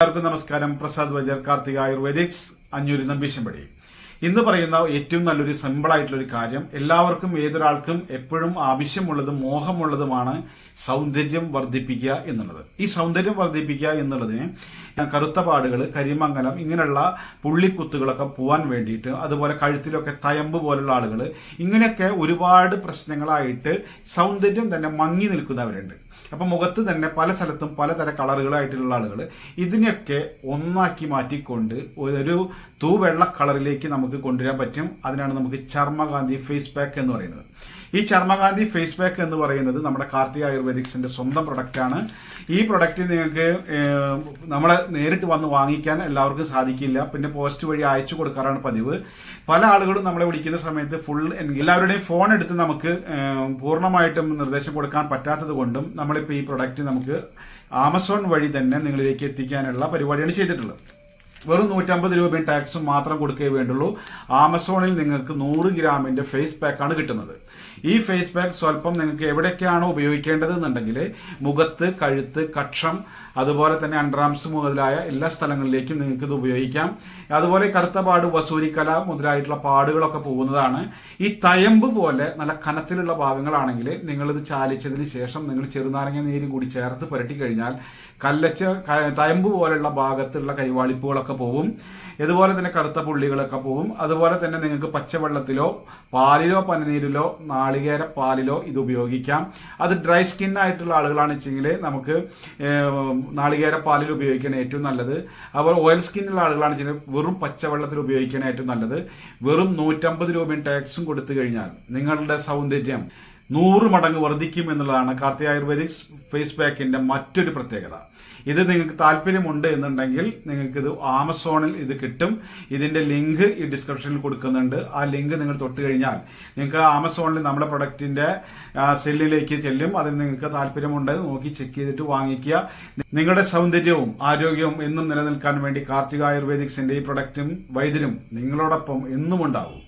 എല്ലാവർക്കും നമസ്കാരം. പ്രസാദ് വൈദ്യർ കാർത്തിക ആയുർവേദിക്സ് അഞ്ഞൂരി നമ്പീശമ്പടി ഇന്ന് പറയുന്ന ഏറ്റവും നല്ലൊരു സിമ്പിൾ ആയിട്ടുള്ള ഒരു കാര്യം എല്ലാവർക്കും ഏതൊരാൾക്കും എപ്പോഴും ആവശ്യമുള്ളതും മോഹമുള്ളതുമാണ് സൗന്ദര്യം വർദ്ധിപ്പിക്കുക എന്നുള്ളത്. ഈ സൗന്ദര്യം വർദ്ധിപ്പിക്കുക എന്നുള്ളത് കറുത്ത പാടുകൾ കരിമംഗലം ഇങ്ങനെയുള്ള പുള്ളിക്കുത്തുകളൊക്കെ പോവാൻ വേണ്ടിയിട്ട് അതുപോലെ കഴുത്തിലൊക്കെ തയമ്പ് പോലുള്ള ആളുകൾ ഇങ്ങനെയൊക്കെ ഒരുപാട് പ്രശ്നങ്ങളായിട്ട് സൗന്ദര്യം തന്നെ മങ്ങി നിൽക്കുന്നവരുണ്ട്. അപ്പൊ മുഖത്ത് തന്നെ പല സ്ഥലത്തും പലതര കളറുകളായിട്ടുള്ള ആളുകൾ ഇതിനെയൊക്കെ ഒന്നാക്കി മാറ്റിക്കൊണ്ട് ഒരു തൂവെള്ള കളറിലേക്ക് നമുക്ക് കൊണ്ടുവരാൻ പറ്റും. അതിനാണ് നമുക്ക് ചർമ്മകാന്തി ഫേസ് പാക്ക് എന്ന് പറയുന്നത്. ഈ ചർമ്മകാന്തി ഫേസ് പാക്ക് എന്ന് പറയുന്നത് നമ്മുടെ കാർത്തിക ആയുർവേദിക്സിന്റെ സ്വന്തം പ്രൊഡക്റ്റാണ് ഈ പ്രൊഡക്റ്റ് നിങ്ങൾക്ക് നമ്മളെ നേരിട്ട് വന്ന് വാങ്ങിക്കാൻ എല്ലാവർക്കും സാധിക്കില്ല. പിന്നെ പോസ്റ്റ് വഴി അയച്ചു കൊടുക്കാറാണ് പതിവ്. പല ആളുകളും നമ്മളെ വിളിക്കുന്ന സമയത്ത് ഫുൾ എല്ലാവരുടെയും ഫോൺ എടുത്ത് നമുക്ക് പൂർണമായിട്ടും നിർദ്ദേശം കൊടുക്കാൻ പറ്റാത്തത് കൊണ്ടും നമ്മളിപ്പോൾ ഈ പ്രൊഡക്റ്റ് നമുക്ക് ആമസോൺ വഴി തന്നെ നിങ്ങളിലേക്ക് എത്തിക്കാനുള്ള പരിപാടിയാണ് ചെയ്തിട്ടുള്ളത്. വെറും നൂറ്റമ്പത് രൂപയും ടാക്സും മാത്രം കൊടുക്കുകയേ വേണ്ടുള്ളൂ. ആമസോണിൽ നിങ്ങൾക്ക് നൂറ് ഗ്രാമിന്റെ ഫേസ് പാക്കാണ് കിട്ടുന്നത്. ഈ ഫേസ് പാക്ക് സ്വല്പം നിങ്ങൾക്ക് എവിടേക്കാണോ ഉപയോഗിക്കേണ്ടത് എന്നുണ്ടെങ്കിൽ മുഖത്ത് കഴുത്ത് കക്ഷം അതുപോലെ തന്നെ അണ്ടർആംസ് മുതലായ എല്ലാ സ്ഥലങ്ങളിലേക്കും നിങ്ങൾക്ക് ഇത് ഉപയോഗിക്കാം. അതുപോലെ കറുത്ത പാട് വസൂരിക്കല മുതലായിട്ടുള്ള പാടുകളൊക്കെ പോകുന്നതാണ്. ഈ തയമ്പ് പോലെ നല്ല കനത്തിലുള്ള ഭാഗങ്ങളാണെങ്കിൽ നിങ്ങളിത് ചാലിച്ചതിന് ശേഷം നിങ്ങൾ ചെറുനാരങ്ങ നീരും കൂടി ചേർത്ത് പുരട്ടി കഴിഞ്ഞാൽ കല്ലച്ച തയമ്പ് പോലെയുള്ള ഭാഗത്തുള്ള കൈവാളിപ്പുകളൊക്കെ പോവും. ഇതുപോലെ തന്നെ കറുത്ത പുള്ളികളൊക്കെ പോവും. അതുപോലെ തന്നെ നിങ്ങൾക്ക് പച്ചവെള്ളത്തിലോ പാലിലോ പനനീരിലോ നാളികേര പാലിലോ ഇത് ഉപയോഗിക്കാം. അത് ഡ്രൈ സ്കിൻ ആയിട്ടുള്ള ആളുകളാണ് വെച്ചെങ്കിൽ നമുക്ക് നാളികേര പാലിൽ ഉപയോഗിക്കണ ഏറ്റവും നല്ലത്. അതുപോലെ ഓയിൽ സ്കിന്നുള്ള ആളുകളാണ് വെച്ചാൽ വെറും പച്ചവെള്ളത്തിൽ ഉപയോഗിക്കണ ഏറ്റവും നല്ലത്. വെറും നൂറ്റമ്പത് രൂപയും ടാക്സും കൊടുത്തു കഴിഞ്ഞാൽ നിങ്ങളുടെ സൗന്ദര്യം നൂറ് മടങ്ങ് വർദ്ധിക്കും എന്നുള്ളതാണ് കാർത്തിക ആയുർവേദിക് ഫേസ് പാക്കിന്റെ മറ്റൊരു പ്രത്യേകത. ഇത് നിങ്ങൾക്ക് താല്പര്യമുണ്ട് എന്നുണ്ടെങ്കിൽ നിങ്ങൾക്ക് ഇത് ആമസോണിൽ ഇത് കിട്ടും. ഇതിന്റെ ലിങ്ക് ഈ ഡിസ്ക്രിപ്ഷനിൽ കൊടുക്കുന്നുണ്ട്. ആ ലിങ്ക് നിങ്ങൾ തൊട്ട് കഴിഞ്ഞാൽ നിങ്ങൾക്ക് ആമസോണിൽ നമ്മുടെ പ്രൊഡക്റ്റിന്റെ സെല്ലിലേക്ക് ചെല്ലും. അതിൽ നിങ്ങൾക്ക് താല്പര്യമുണ്ട് നോക്കി ചെക്ക് ചെയ്തിട്ട് വാങ്ങിക്കുക. നിങ്ങളുടെ സൗന്ദര്യവും ആരോഗ്യവും എന്നും നിലനിൽക്കാൻ വേണ്ടി കാർത്തിക ആയുർവേദിക്സിന്റെ ഈ പ്രൊഡക്റ്റും വൈദ്യരും നിങ്ങളോടൊപ്പം എന്നും ഉണ്ടാവും